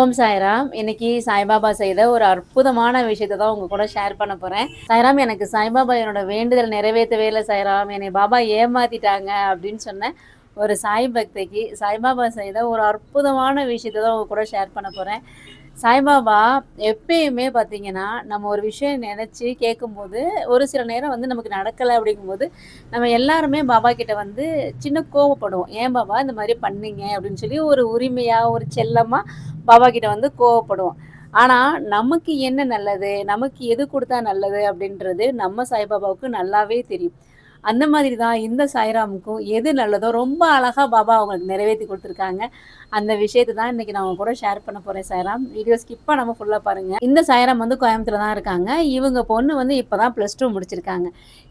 ஓம் சாய்ராம். இன்னைக்கு சாய்பாபா செய்த ஒரு அற்புதமான விஷயத்தை தான் உங்க கூட ஷேர் பண்ண போறேன். சாய்ராம் எனக்கு சாய்பாபா என்னோட வேண்டுதல் நிறைவேற்றவே இல்லை சாய்ராம். என்னை பாபா ஏமாத்திட்டாங்க அப்படின்னு சொன்ன ஒரு சாய் பக்திக்கு சாய்பாபா செய்த ஒரு அற்புதமான விஷயத்தை தான் உங்க கூட ஷேர் பண்ண போறேன். சாய்பாபா எப்பயுமே பார்த்தீங்கன்னா நம்ம ஒரு விஷயம் நினச்சி கேட்கும்போது ஒரு சில நேரம் வந்து நமக்கு நடக்கலை அப்படிங்கும்போது நம்ம எல்லாருமே பாபா கிட்ட வந்து சின்ன கோவப்படுவோம். ஏன் பாபா இந்த மாதிரி பண்ணீங்க? அப்படின்னு சொல்லி ஒரு உரிமையாக ஒரு செல்லமாக பாபா கிட்ட வந்து கோவப்படுவோம். ஆனால் நமக்கு என்ன நல்லது? நமக்கு எது கொடுத்தா நல்லது? அப்படின்றது நம்ம சாய்பாபாவுக்கு நல்லாவே தெரியும். அந்த மாதிரி தான் இந்த சாய்ராமுக்கும் எது நல்லதோ ரொம்ப அழகாக பாபா அவங்களுக்கு நிறைவேற்றி கொடுத்துருக்காங்க. அந்த விஷயத்தை தான் இன்றைக்கி நான் கூட ஷேர் பண்ண போகிறேன் சாய்ராம். வீடியோ ஸ்கிப்பாக நம்ம ஃபுல்லாக பாருங்கள் இந்த சாய்ராம் வந்து கோயம்புத்தூர் தான் இருக்காங்க. இவங்க பொண்ணு வந்து இப்போ தான் ப்ளஸ் டூ முடிச்சிருக்காங்க.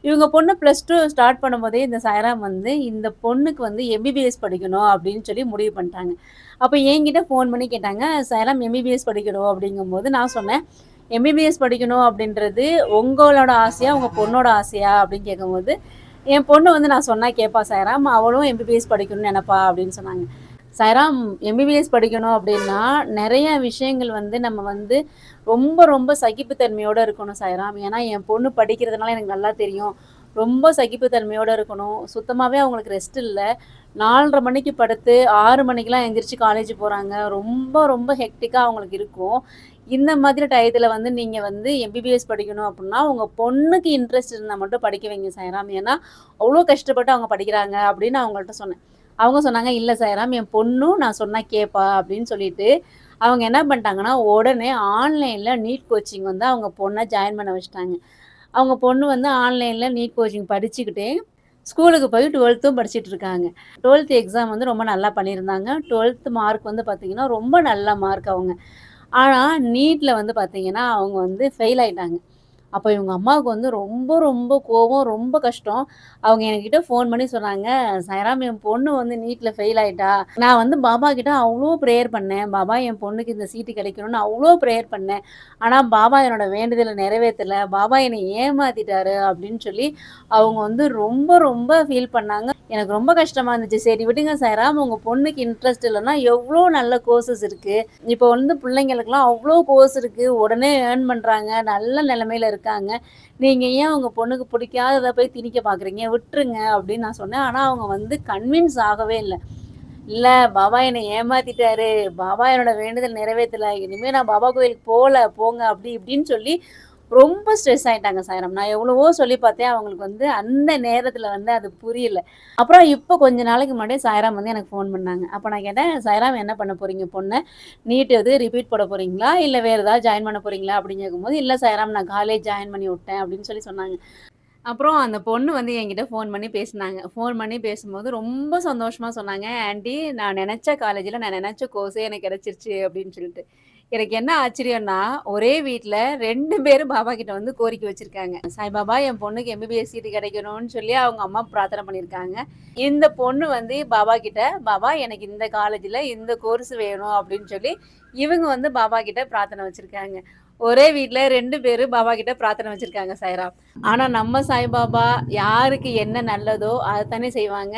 இவங்க பொண்ணு ப்ளஸ் டூ ஸ்டார்ட் பண்ணும்போதே இந்த சாய்ராம் வந்து இந்த பொண்ணுக்கு வந்து எம்பிபிஎஸ் படிக்கணும் அப்படின்னு சொல்லி முடிவு பண்ணிட்டாங்க. அப்போ என்கிட்ட ஃபோன் பண்ணி கேட்டாங்க சாய்ராம் எம்பிபிஎஸ் படிக்கணும். அப்படிங்கும்போது நான் சொன்னேன் எம்பிபிஎஸ் படிக்கணும் அப்படின்றது உங்களோட ஆசையா உங்கள் பொண்ணோட ஆசையா அப்படின்னு கேட்கும்போது என் பொண்ணு வந்து நான் சொன்னால் கேட்பா சாய்ராம் அவளும் எம்பிபிஎஸ் படிக்கணும்னு நினைப்பா அப்படின்னு சொன்னாங்க. சாயராம் எம்பிபிஎஸ் படிக்கணும் அப்படின்னா நிறைய விஷயங்கள் வந்து நம்ம வந்து ரொம்ப ரொம்ப சகிப்புத்தன்மையோடு இருக்கணும் சாய்ராம். ஏன்னா என் பொண்ணு படிக்கிறதுனால எனக்கு நல்லா தெரியும். ரொம்ப சகிப்புத்தன்மையோடு இருக்கணும். சுத்தமாகவே அவங்களுக்கு ரெஸ்ட் இல்லை. நாலரை மணிக்கு படுத்து ஆறு மணிக்கெலாம் எந்திரிச்சு காலேஜ் போகிறாங்க ரொம்ப ரொம்ப ஹெக்டிக்காக அவங்களுக்கு இருக்கும். இந்த மாதிரி டயத்தில் வந்து நீங்கள் வந்து எம்பிபிஎஸ் படிக்கணும் அப்படின்னா உங்கள் பொண்ணுக்கு இன்ட்ரெஸ்ட் இருந்தால் மட்டும் படிக்க வைங்க சாய்ராம். ஏன்னா அவ்வளோ கஷ்டப்பட்டு அவங்க படிக்கிறாங்க அப்படின்னு அவங்கள்ட்ட சொன்னேன். அவங்க சொன்னாங்க இல்லை சைராம் என் பொண்ணும் நான் சொன்னால் கேட்பா அப்படின்னு சொல்லிட்டு அவங்க என்ன பண்ணிட்டாங்கன்னா உடனே ஆன்லைனில் நீட் கோச்சிங் வந்து அவங்க பொண்ணை ஜாயின் பண்ண வச்சுட்டாங்க. அவங்க பொண்ணு வந்து ஆன்லைனில் நீட் கோச்சிங் படிச்சுக்கிட்டே ஸ்கூலுக்கு போய் டுவெல்த்தும் படிச்சுட்டு இருக்காங்க. டுவெல்த் எக்ஸாம் வந்து ரொம்ப நல்லா பண்ணியிருந்தாங்க. டுவெல்த் மார்க் வந்து பார்த்திங்கன்னா ரொம்ப நல்ல மார்க் அவங்க. ஆனால் நீட்டில் வந்து பார்த்திங்கன்னா அவங்க வந்து ஃபெயில் ஆகிட்டாங்க அப்போ இவங்க அம்மாவுக்கு வந்து ரொம்ப ரொம்ப கோபம் ரொம்ப கஷ்டம். அவங்க என்கிட்ட ஃபோன் பண்ணி சொன்னாங்க சாய்ராம் என் பொண்ணு வந்து நீட்டில் ஃபெயில் ஆயிட்டா? நான் வந்து பாபா கிட்ட அவ்வளோ ப்ரேயர் பண்ணேன். பாபா என் பொண்ணுக்கு இந்த சீட்டு கிடைக்கணும்னு அவ்வளோ ப்ரேயர் பண்ணேன். ஆனால் பாபா என்னோட வேண்டுதலை நிறைவேற்றலை. பாபா என்னை ஏமாத்திட்டாரு அப்படின்னு சொல்லி அவங்க வந்து ரொம்ப ரொம்ப ஃபீல் பண்ணாங்க. எனக்கு ரொம்ப கஷ்டமாக இருந்துச்சு. சரி விடுங்க சாய்ராம் உங்கள் பொண்ணுக்கு இன்ட்ரெஸ்ட் இல்லைன்னா எவ்வளோ நல்ல கோர்சஸ் இருக்குது இப்போ வந்து பிள்ளைங்களுக்குலாம் அவ்வளோ கோர்ஸ் இருக்குது உடனே ஏர்ன் பண்ணுறாங்க நல்ல நிலமையில இருக்காங்க. நீங்கள் ஏன் உங்கள் பொண்ணுக்கு பிடிக்காததை போய் திணிக்க பார்க்குறீங்க விட்டுருங்க அப்படின்னு நான் சொன்னேன். ஆனால் அவங்க வந்து கன்வின்ஸ் ஆகவே இல்லை. இல்லை பாபா என்னை ஏமாத்திட்டாரு. பாபா என்னோட வேண்டுதல் நிறைவேற்றலை. இனிமேல் நான் பாபா கோயிலுக்கு போகல போங்க அப்படி இப்படின்னு சொல்லி ரொம்ப ஸ்ட்ரெஸ் ஆயிட்டாங்க சாயரம். நான் எவ்வளவோ சொல்லி பார்த்தேன் அவங்களுக்கு வந்து அந்த நேரத்தில் வந்து அது புரியல. அப்புறம் இப்போ கொஞ்ச நாளைக்கு முன்னாடி சாயராம் வந்து எனக்கு ஃபோன் பண்ணாங்க. அப்போ நான் கேட்டேன் சாயராம் என்ன பண்ண போகிறீங்க பொண்ணை? நீட் எது ரிப்பீட் போட போகிறீங்களா இல்லை வேறு ஏதாவது ஜாயின் பண்ண போகிறீங்களா அப்படின்னு கேட்கும்போது இல்லை சாயராம் நான் காலேஜ் ஜாயின் பண்ணி விட்டேன் அப்படின்னு சொல்லி சொன்னாங்க. அப்புறம் அந்த பொண்ணு வந்து என்கிட்ட ஃபோன் பண்ணி பேசினாங்க. ஃபோன் பண்ணி பேசும்போது ரொம்ப சந்தோஷமாக சொன்னாங்க ஆண்டி நான் நினச்ச காலேஜில் நான் நினச்ச கோர்ஸே எனக்கு கிடச்சிருச்சு அப்படின்னு சொல்லிட்டு. எனக்கு என்ன ஆச்சரியம்னா ஒரே வீட்டில் ரெண்டு பேரும் பாபா கிட்ட வந்து கோரிக்கை வச்சிருக்காங்க. சாய்பாபா என் பொண்ணுக்கு எம்பிபிஎஸ் சீட்டு கிடைக்கணும்னு சொல்லி அவங்க அம்மா பிரார்த்தனை பண்ணியிருக்காங்க. இந்த பொண்ணு வந்து பாபா கிட்ட பாபா எனக்கு இந்த காலேஜில் இந்த கோர்ஸ் வேணும் அப்படின்னு சொல்லி இவங்க வந்து பாபா கிட்ட பிரார்த்தனை வச்சிருக்காங்க. ஒரே வீட்டில் ரெண்டு பேரும் பாபா கிட்ட பிரார்த்தனை வச்சிருக்காங்க சாய்ரா ஆனால் நம்ம சாய்பாபா யாருக்கு என்ன நல்லதோ அதை தானே செய்வாங்க.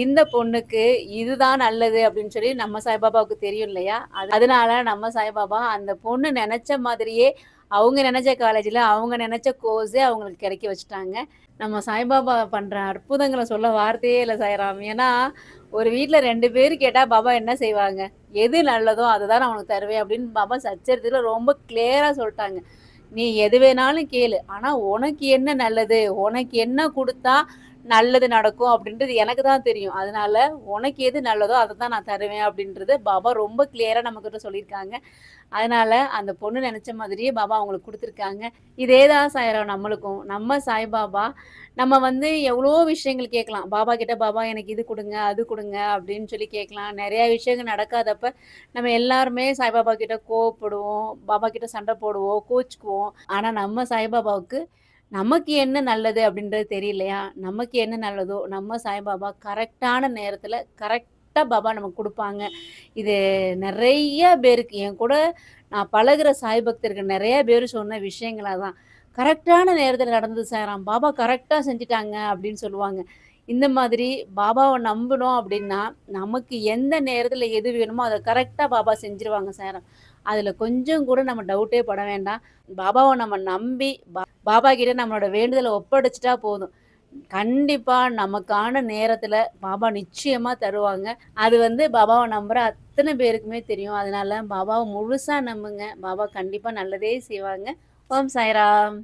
இந்த பொண்ணுக்கு இதுதான் நல்லது அப்படின்னு சொல்லி நம்ம சாய்பாபாவுக்கு தெரியும் இல்லையா? அது அதனால நம்ம சாய்பாபா அந்த பொண்ணு நினைச்ச மாதிரியே அவங்க நினைச்ச காலேஜில் அவங்க நினைச்ச கோர்ஸே அவங்களுக்கு கிடைக்க வச்சுட்டாங்க. நம்ம சாய்பாபா பண்ணுற அற்புதங்களை சொல்ல வார்த்தையே இல்லை சாய்ராம். ஏன்னா ஒரு வீட்டில் ரெண்டு பேர் கேட்டால் பாபா என்ன செய்வாங்க? எது நல்லதோ அதை தான் அவனுக்கு தருவேன் அப்படின்னு பாபா சச்சரித்தில் ரொம்ப கிளியராக சொல்லிட்டாங்க. நீ எது வேணாலும் கேளு. ஆனால் உனக்கு என்ன நல்லது? உனக்கு என்ன கொடுத்தா நல்லது நடக்கும் அப்படின்றது எனக்கு தான் தெரியும். அதனால உனக்கு எது நல்லதோ அதை தான் நான் தருவேன் அப்படின்றது பாபா ரொம்ப கிளியராக நம்மக்கிட்ட சொல்லியிருக்காங்க. அதனால அந்த பொண்ணு நினச்ச மாதிரியே பாபா அவங்களுக்கு கொடுத்துருக்காங்க. இதே தான் சாயிரம் நம்மளுக்கும். நம்ம சாய்பாபா நம்ம வந்து எவ்வளோ விஷயங்கள் கேட்கலாம். பாபா கிட்ட பாபா எனக்கு இது கொடுங்க அது கொடுங்க அப்படின்னு சொல்லி கேட்கலாம். நிறையா விஷயங்கள் நடக்காதப்ப நம்ம எல்லாருமே சாய்பாபா கிட்ட கோவப்படுவோம் பாபா கிட்ட சண்டை போடுவோம் கோச்சுக்குவோம் ஆனால் நம்ம சாய்பாபாவுக்கு நமக்கு என்ன நல்லது அப்படின்றது தெரியலையா? நமக்கு என்ன நல்லதோ நம்ம சாய்பாபா கரெக்டான நேரத்தில் கரெக்டாக பாபா நமக்கு கொடுப்பாங்க. இது நிறைய பேருக்கு என் கூட நான் பழகுற சாய் பக்தருக்கு நிறைய பேர் சொன்ன விஷயங்களாக தான் கரெக்டான நேரத்தில் நடந்தது சாராம் பாபா கரெக்டாக செஞ்சிட்டாங்க அப்படின்னு சொல்லுவாங்க. இந்த மாதிரி பாபாவை நம்பணும் அப்படின்னா நமக்கு எந்த நேரத்தில் எது வேணுமோ அதை கரெக்டாக பாபா செஞ்சுருவாங்க சாரம் அதில் கொஞ்சம் கூட நம்ம டவுட்டே பட வேண்டாம். பாபாவை நம்ம நம்பி பா பாபா கிட்ட நம்மளோட வேண்டுதலை ஒப்படைச்சிட்டா போதும். கண்டிப்பாக நமக்கான நேரத்தில் பாபா நிச்சயமாக தருவாங்க. அது வந்து பாபாவை நம்புகிற அத்தனை பேருக்குமே தெரியும். அதனால பாபாவை முழுசாக நம்புங்க. பாபா கண்டிப்பாக நல்லதே செய்வாங்க. ஓம் சாய்ராம்.